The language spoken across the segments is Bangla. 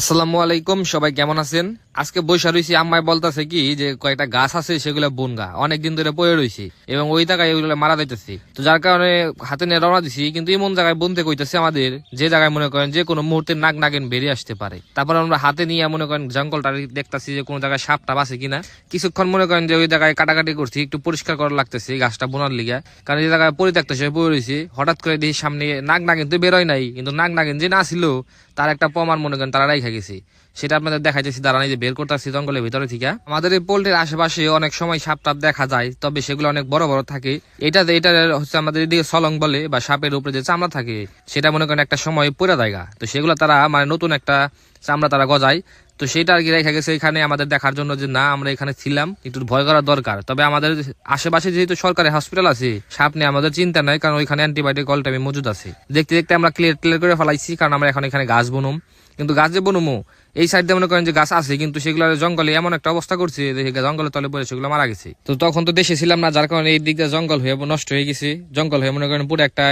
আসসালামু আলাইকুম, সবাই কেমন আছেন? আজকে বৈশা রয়েছি আম্মাই বলতেছে কি, যে কয়েকটা গাছ আছে সেগুলো বনগা। অনেকদিন ধরে পড়ে রয়েছে এবং ওই জায়গায় ওইগুলো মারা যাইতেছে। তো যার কারণে হাতে নিয়ে রওনা দিছি, কিন্তু এমন জায়গায় বনতে কইতেছে আমাদের, যে জায়গায় মনে করেন যে কোনো মুহূর্তে নাক নাগেন বেরিয়ে আসতে পারে। তারপর আমরা হাতে নিয়ে মনে করেন জঙ্গলটা দেখতাছি যে কোনো জায়গায় সাপ টাপ আছে কিনা। কিছুক্ষণ মনে করেন যে ওই জায়গায় কাটাকাটি করছি, একটু পরিষ্কার করা লাগতেছে গাছটা বোনার লিগা। কারণ এই জায়গায় পরিত্যক্ত সে পড়ে রয়েছে হঠাৎ করে দেখি সামনে নাক নাগেন তো বেরোয় নাই, কিন্তু নাক নাগেন যে না ছিল, তার একটা প্রমাণ মনে করেন তারা রাইখা গেছে সেটা আপনাদের দেখাইতেছি। দাঁড়ানি যে বের করতেছি জঙ্গলের ভিতরে থেকে। আমাদের এই পোল্ট্রির আশেপাশে অনেক সময় সাপ টাপ দেখা যায়, তবে সেগুলো অনেক বড় বড় থাকে। এটা এটা হচ্ছে আমাদের এদিকে সলং বলে বা সাপের উপরে যে চামড়া থাকে, সেটা মনে করেন একটা সময় পুরা জায়গা। তো সেগুলো তারা মানে নতুন একটা চামড়া তারা গজায়। তো সেটা আর কি রেখে গেছে এখানে আমাদের দেখার জন্য যে না, আমরা এখানে ছিলাম, একটু ভয় করা দরকার। তবে আমাদের আশেপাশে যেহেতু সরকারি হসপিটাল আছে, সাপ নিয়ে আমাদের চিন্তা নাই, কারণ ওইখানে অ্যান্টিবায়োটিক অল টাইমে মজুদ আছে। দেখতে দেখতে আমরা ক্লিয়ার ক্লিয়ার করে ফেলাইছি, কারণ আমরা এখন এখানে গাছ বনুম। কিন্তু গাছ যে বনুমো এই সাইড মনে করেন যে গাছ আছে, কিন্তু সেগুলো জঙ্গলে এমন একটা অবস্থা করছে জঙ্গলের তলে পড়ে সেগুলো মারা গেছে। তো তখন তো দেশে ছিলাম না, যার কারণে এই দিক দিয়ে জঙ্গল হয়ে নষ্ট হয়ে গেছে। জঙ্গল হয়ে মনে করেন পুরো একটা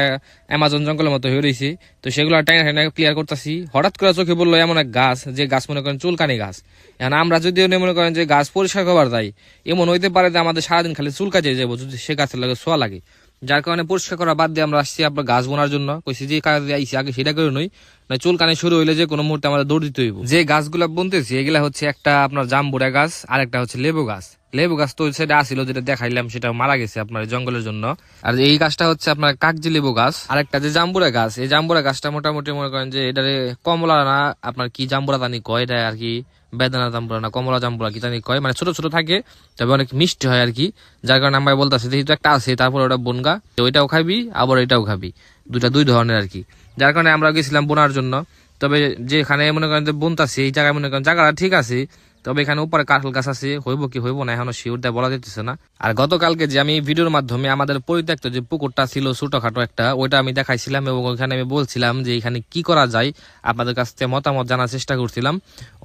অ্যামাজন জঙ্গলের মতো হয়ে রয়েছে তো সেগুলো টাইনা টাইনা ক্লিয়ার করতেছি। হঠাৎ করে চোখে বলল এমন এক গাছ, যে গাছ মনে করেন চুলকানি গাছ। এখন আমরা যদি মনে করেন যে গাছ পরিষ্কার করবার যাই, এমন হইতে পারে যে আমাদের সারাদিন খালি চুলকা যেয়ে যাব, যদি সে গাছের লাগে সোয়া লাগে। যার কারণে পরিষ্কার করা বাদ দিয়ে আমরা আসছি আপনার গাছ বোনার জন্য। কইছি যে কাজ আইসি আগে সেটা করে নই। না চুল কানে শুরু হইলে যে কোনো মুহূর্তে আমাদের দৌড় দিতে হইব। যে গাছগুলা বুনতেছি, এগুলা হচ্ছে একটা আপনার জাম্বুরা গাছ আর একটা হচ্ছে লেবু গাছ। লেবু গাছ তো সেটা আসিল যেটা দেখাইলাম সেটা মারা গেছে আপনার জঙ্গলের জন্য। আর এই গাছটা হচ্ছে আপনার কাকজি লেবু গাছ। আর একটা যে জাম্বুরা গাছ, এই জাম্বুরা গাছটা মোটামুটি মনে করেন যে এটারে কমলা না, আপনার কি জাম্বুরা দানি কয়, এটা আর কি বেদানা জাম্বুরা না, কমলা জাম্বুরা কি জানি কয়। মানে ছোট ছোট থাকে, তবে অনেক মিষ্টি হয় আর কি। যার কারণে আমরা বলতেছি, যেহেতু একটা আছে, তারপর ওটা বনগা, তো ওইটাও খাবি, আবার এটাও খাবি। দুটা দুই ধরনের আর কি। যার কারণে আমরা গেছিলাম বোনার জন্য। তবে যেখানে মনে করেন যে বুনতাছি এই জায়গায় মনে করেন জায়গাটা ঠিক আছে। তবে এখানে উপরে কাঁঠাল গাছ আছে, হইব কি হইব না এখনও শিওর দেয় বলা যেতেছে না। আর গতকালকে যে আমি ভিডিওর মাধ্যমে আমাদের পরিত্যক্ত যে পুকুরটা ছিল ছোটখাটো একটা, ওইটা আমি দেখাইছিলাম এবং ওইখানে আমি বলছিলাম যে এখানে কি করা যায়। আপনাদের কাছ থেকে মতামত জানার চেষ্টা করছিলাম।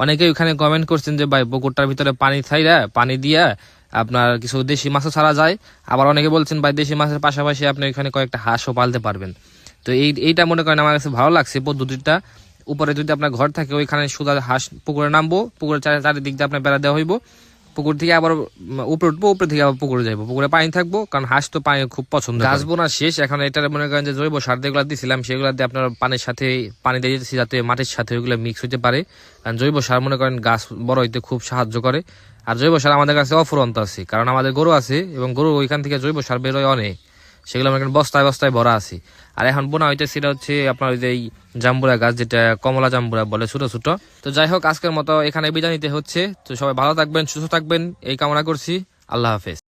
অনেকেই ওখানে কমেন্ট করছেন যে, ভাই, পুকুরটার ভিতরে পানি ছাইরা, পানি দিয়া আপনার কিছু দেশি মাছও ছাড়া যায়। আবার অনেকে বলছেন, ভাই, দেশি মাছের পাশাপাশি আপনি ওইখানে কয়েকটা হাঁসও পালতে পারবেন। তো এই, এইটা মনে করেন আমার কাছে ভালো লাগছে পদ্ধতিটা। উপরে যদি আপনার ঘর থাকে, ওইখানে সুদা হাঁস পুকুরে নামবো, পুকুরের চারিদিক দিয়ে আপনার বেড়া দেওয়া হইব। পুকুর থেকে আবার উপরে উঠবো, উপরে থেকে আবার পুকুরে যাব পুকুরে পানি থাকব, কারণ হাঁস তো পানি খুব পছন্দ গাছ বোনা শেষ। এখন এটা মনে করেন যে জৈব সার যেগুলো দিয়েছিলাম সেগুলো দিয়ে আপনার পানির সাথে, পানি দিয়ে দিতেছি যাতে মাটির সাথে ওইগুলো মিক্স হইতে পারে। কারণ জৈব সার মনে করেন গাছ বড় হইতে খুব সাহায্য করে। আর জৈব সার আমাদের কাছে অফুরন্ত আছে, কারণ আমাদের গরু আছে, এবং গরু ওইখান থেকে জৈব সার বেরোয় অনেক। সেগুলো আমার এখানে বস্তায় বস্তায় ভরা আছে। আর এখন বোনা হইতে সেটা হচ্ছে আপনার ওই যে জাম্বুরা গাছ, যেটা কমলা জাম্বুরা বলে ছোটো ছোটো। তো যাই হোক, আজকের মতো এখানে বিদায় নিতে হচ্ছে। তো সবাই ভালো থাকবেন, সুস্থ থাকবেন। এই কামনা করছি। আল্লাহ হাফেজ।